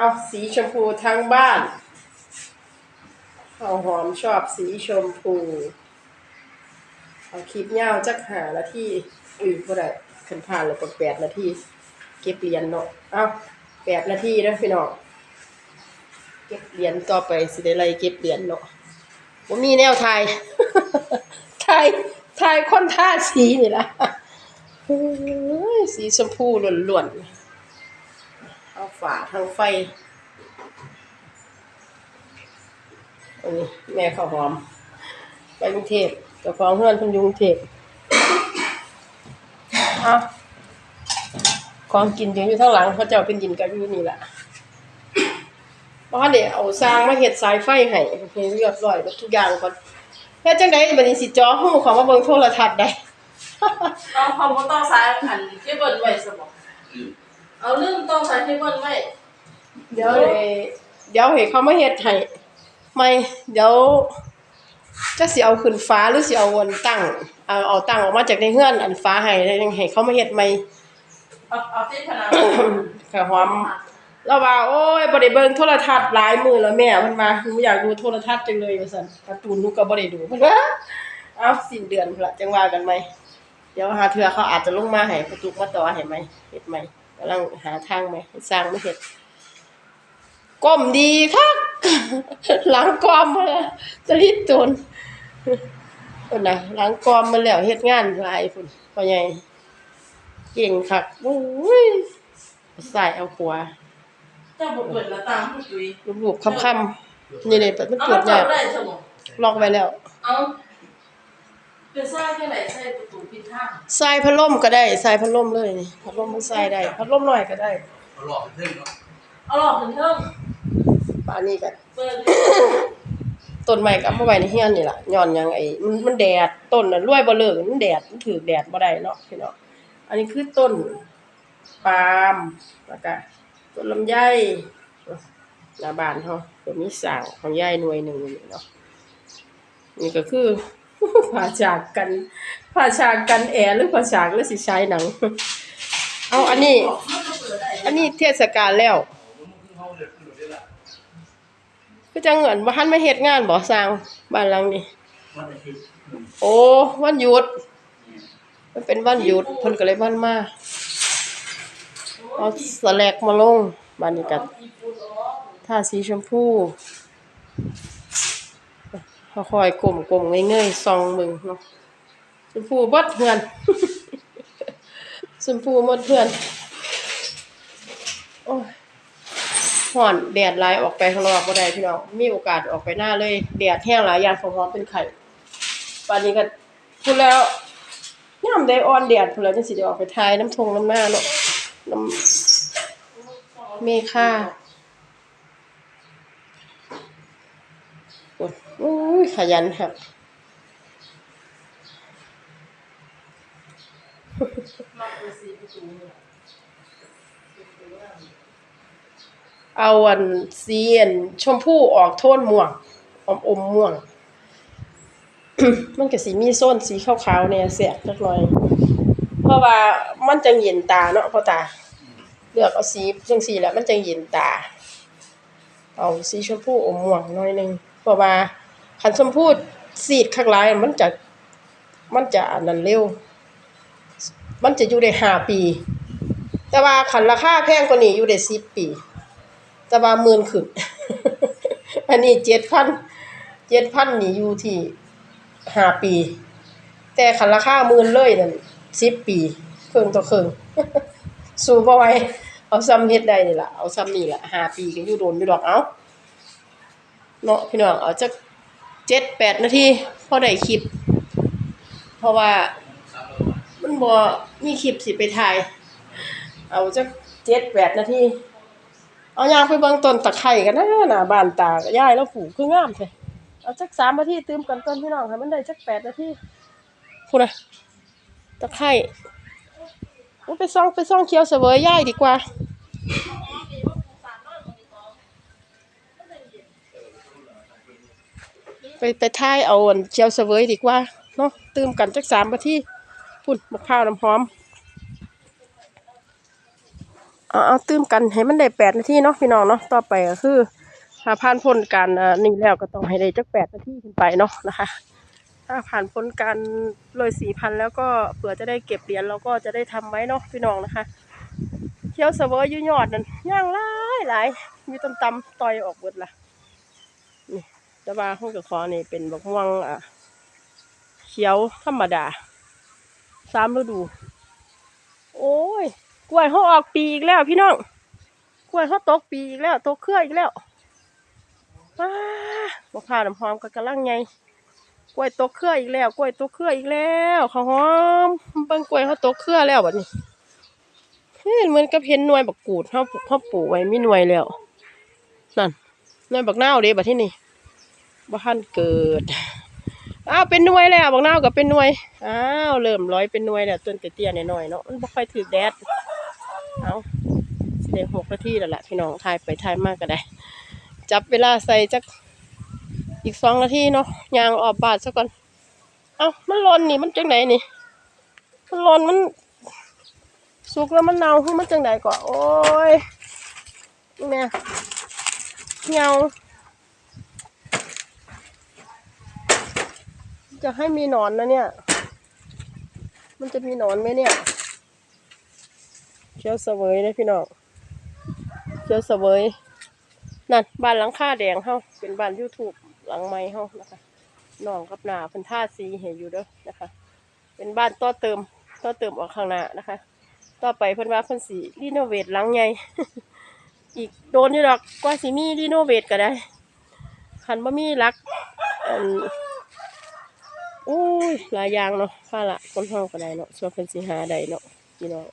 เอาสีชมพูทั้งบ้านเอาหอมชอบสีชมพู เอาคลิปยาจักหานาทีอุ้ยบ่ได้ขึ้นผ่านแล้วก็แปดนาทีเก็บเหรียญเนาะ เอาแปดนาทีนะพี่น้อง เก็บเหรียญต่อไปสิได้ไล่เก็บเหรียญเนาะบ่มีแนวไทยไทยไทยคนท่าสีนี่ละสีชมพูล้วนๆ เอาฝาทางไฟอันนี้แม่ข้าวหอม ไปกรุงเทพเจ้าของเพื่อนเพิ่นยุงเทพเอาของกินยู่อยู่ข้งหลังเขาเจ้าเป็นยินกันอยู่นี่แหละเพราะว่าเดี๋ยวเอาสร้างมาเฮ็ดสายไฟให้เรียบร้อยทุกอย่างก่อนเฮ็ดจังไดบัดนี้สิจอหูของมาเบิ่งโทรทัศน์ได้ เอาเขาบ่ต้องสายอันเคเบิลไว้สมอง เอาลืมต้องสายเคเบิลไว้เดี๋ยวให้เดี๋ยวให้เขามาเฮ็ดให้ไม่เดี๋ยวจะสิเอาขึ้นฟ้าหรือสิเอาวนตั้งเอาเอาตั้งออกมาจากในเฮือนอันฟ้าให้แล้วยังให้เขามาเฮ็ดใหม่ เอาเอาที่พนังข้าวหอมแล้วว่าโอ้ยบ่ได้เบิ่งโทรทัศน์หลายมื้อแล้วแม่เพิ่นว่าหนูอยากดูโทรทัศน์จังเลยว่าซั่นการ์ตูนหนูก็บ่ได้ดูเพิ่นว่าเอาสิ้นเดือนพุ่นล่ะจังว่ากันไหมเดี๋ยวหาเทื่อเขาอาจจะลงมาให้ประตูมาต่อให้ไหมเฮ็ดใหม่ กำลังหาทางไหมให้สร้างมาเฮ็ดก้มดีคักหลังกอมมาแล้วจะรีดตนพุ่นน่ะหลังกอมมาแล้วเฮ็ดงานหลายพุ่นพ่อใหญ่เก่งคักโอ้ยใส่เอาขวาเจ้าบ่เปิดหน้าต่างผู้จุยลูกๆค่ำๆนี่ๆมันเอาตรวจจัยาบกได้สมองล็อกไว้แล้ว เอา เป็นสร้างแค่ไหนใส่ประตูปิดทางใส่พัดลมก็ได้ใส่พัดลมเลยนี่พัดลมมันใส่ได้พัดลมน้อยก็ได้เอาหลอกเพื่อนเนาะเอาหลอกถึงเทิงป่านนี้ก็เปิดต้นไม้ก็เอามาไว้ในเฮียนนี่ล่ะย้อนหยังไอ้มันมันแดดต้นน่ะรวยบ่เลิกมันแดดมันถือแดดบ่ได้เนาะพี่น้องอันนี้คือต้นปาล์มแล้วก็ต้นลำไยหน้าบ้านเฮาก็มีสร้างของยายหน่วยหนึงนี่เนาะนี่ก็คือ ผ่าฉากกันผ่าฉากกันแอร์หรือผ่าฉากหรือสิใช้หนัง เอาอันนี้ อันนี้เทศกาลแล้วมันคือเขาเดือดขึ้นได้ละเงินบ่ทันมาเฮ็ดงานบ่สร้างบ้านหลังนี้โอ้วันหยุด มันเป็นวันหยุดเพิ่นก็เลยวันมาเอาสแลกมาลงบ้านนี้ก็ทาสีชมพู คอยๆกลมเงยๆส่องมึงเนาะชมพูบดเฮือนชมพูหมดเฮือน โอ้ยฮ้อนแดดหลายออกไปข้างนอกบ่ได้พี่น้องมีโอกาสออกไปหน้าเลยแดดแห้งหลายอย่างของร้อนเป็นไข้ปานนี้ก็พูดแล้วยามได้อ่อนแดดพุ่นแล้วจังสิได้ออกไปถ่ายน้ำทงน้ำหน้าเนาะน้ำเมฆาโอ้ยโอ้ยขยันครับล็อกเป็นเนี่ยเอาอันสีอันชมพูออกโทนม่วงอมอมม่วง มันก็สิมีโซนสีขาวๆเนี่ยเสียจักหน่อย เพราะว่ามันจังเย็นตาเนาะพ่อตา เลือกเอาสีจังสีแล้วมันจังเย็นตา เอาสีชมพูอมม่วงหน่อยหนึงเพราะว่า คันชมพูดสีดข้างหลายมันจะมันจะอันนั้นเร็ว มันจะอยู่ได้ห้าปี แต่ว่าคันราคาแพงกว่านี้อยู่ได้สิบปี แต่ว่าหมื่นขึ้น อันนี้เจ็ดพันเจ็ดพันนี่อยู่ที่ห้าปี แต่คันราคาหมื่นเลยนั่นสิบปีเครื่องต่อเครื่องสู้บ่ไหวเอาซ้ำเฮ็ดได้นี่ล่ะเอาซ้ำนี่ล่ะห้าปีก็อยู่โดนอยู่ดอกเอาเนาะพี่น้องเอาจัก เจ็ดแปดนาทีพอได้คลิป เพราะว่ามันบ่มีคลิปสิไปถ่าย เอาจักเจ็ดแปดนาทีเอายางไปเบิ่งต้นตะไคร้กันนะหน้าบ้านตาก็ยายแล้วปลูกคืองามแท้เอาจักสามนาทีตืมกันก่อนพี่น้องให้มันได้จักแปดนาทีพูดนะตะไคร้เอาไปซ่องไปซ่องเคี้ยวเสวยยายดีกว่า ไปไปท่ายเอาอันเคี้ยวเสวยดีกว่าเนาะตื่มกันจักสามนาทีพุ่นมะพร้าวน้ำหอมเอาเอาตื้มกันให้มันได้แปดนาทีเนาะพี่น้องเนาะต่อไปก็คือถ้าผ่านพ้นการนี่แล้วก็ต้องให้ได้จักแปดนาทีขึ้นไปเนาะนะคะ ถ้าผ่านพ้นการเลยสี่พันแล้วก็เผื่อจะได้เก็บเหรียญเราก็จะได้ทำไว้เนาะพี่น้องนะคะเที่ยวเสวยยู่ยอดนั่นย่างหลายหลายมีตำตำต่อยออกเบิดละนี่ แต่ว่าห้องกับคอนี่เป็นบักม่วงอะเขียวธรรมดาสามฤดู โอ้ย กล้วยเขาออกปีอีกแล้วพี่น้อง กล้วยเขาตกปีอีกแล้ว ตกเครืออีกแล้วว้าบอกข้าวน้ำหอมก็กำลังไงกล้วยตกเครืออีกแล้ว กล้วยตกเครืออีกแล้วข้าวหอมเบิ่งกล้วยเขาตกเครือแล้วบัดนี้เฮ้ยเหมือนกับเห็นหน่วยบักกูดเขาปลูกเขาปลูกไว้มีหน่วยแล้ว นั่นหน่วยบักเน่าเด้บัดที่นี่ บ้านเกิด อ้าวเป็นหน่วยแล้วบักนาวก็เป็นหน่วย อ้าวเริ่มร้อยเป็นหน่วยแล้วต้นเตี้ยๆหน่อยๆเนาะ มันบ่ค่อยถือแดด เอาเดี๋ยวหกนาทีแล้วล่ะพี่น้องถ่ายไปถ่ายมากก็ได้ จับเวลาใส่จักอีกสองนาทีเนาะยางออกบาทซะก่อน เอามันร้อนนี่มันจังไหนนี่ มันร้อนมันสุกแล้วมันเน่าคือมันจังไหนก่อนโอ้ยนี่แม่เงา จะให้มีหนอนนะเนี่ย มันจะมีหนอนไหมเนี่ย เขียวเสวยนะพี่น้อง เขียวเสวยนั่นบ้านหลังคาแดงเฮาเป็นบ้าน YouTube หลังไม้เฮานะคะน้องกับนาเพิ่นท่าสีเห็นอยู่เด้อนะคะ เป็นบ้านต่อเติมต่อเติมออกข้างหน้านะคะ ต่อไปเพิ่นว่าเพิ่นสิรีโนเวทหลังใหญ่อีกโดนอยู่ดอกกว่าสิมีรีโนเวทก็ได้คันบ่มีหลัก อุ้ยหลายอย่างเนาะภาระคนเฮาก็ได้เนาะส่วนเพิ่นสิหาได้เนาะพี่น้อง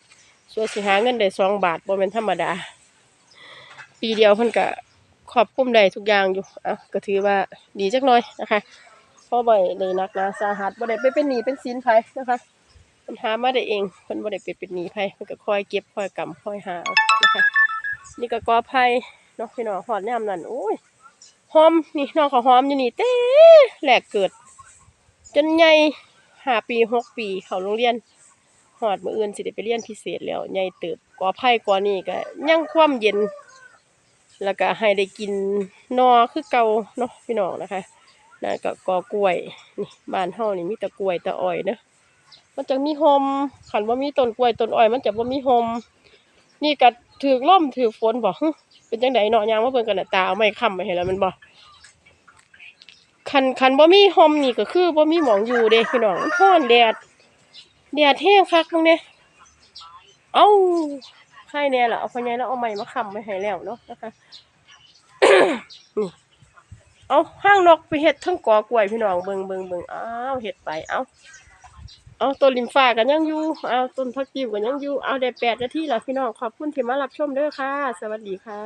ส่วนสิหาเงินได้สองบาทบ่เป็นธรรมดา ปีเดียวเพิ่นก็ครอบคลุมได้ทุกอย่างอยู่อะก็ถือว่าดีจักหน่อยนะคะพราะบ่ได้นักนาสาหัสบ่ได้ไปเป็นหนี้เป็นสินไผนะคะเพิ่นหามาได้เองเพิ่นบ่ได้ไปเป็นหนี้ไผเพิ่นก็คอยเก็บคอยกำคอยหาเอานะคะนี่ก็กอไผ่เนาะพี่น้องฮอดยามนั้นโอ้ยหอมนี่น้องเขาหอมอยู่นี่เต้แหลกเกิด จนใหญ่ห้าปีหกปีเข้าโรงเรียนหอดมืออื่นสิได้ไปเรียนพิเศษแล้วใหญ่เติบกว่าไผ่กว่านี้ก็ยังความเย็น แล้วก็ให้ได้กินนอคือเก่าเนาะพี่น้องนะคะนั่นก็กอกล้วยนี่บ้านเฮานี่มีแต่กล้วยแต่อ้อยเนาะมันจะมีโฮมขันว่ามีต้นกล้วยต้นอ้อยมันจะบ่ามีโฮมนี่ก็ถือล่มถือฝนบ่ฮึเป็นจังไดเนาะยางว่าเบิ่งกันน่ะตาเอาไม้ค้ำไว้ให้แล้วมันบ่ คันคันบ่มีโฮมนี่ก็คือบ่มีหมองอยู่เด้พี่น้องมันร้อนแดดแดดแห้งคักมึงเนี่ยเอ้าใครเนี่ยล่ะเอาพญายแล้วเอาไม้มาค้ำไว้ให้แล้วเนาะนะคะนี่เอาห้างนกไปเห็ดทั้งกอกล้วยพี่น้องเบิงเบิงเบิงอ้าวเห็ดไปเอาเอาต้นลิมฟ้ากันยังอยู่เอาต้นพักจิ๋วกันยังอยู่เอาได้แปดนาทีแล้วพี่น้องขอบคุณที่มารับชมเด้อค่ะ สวัสดีค่ะ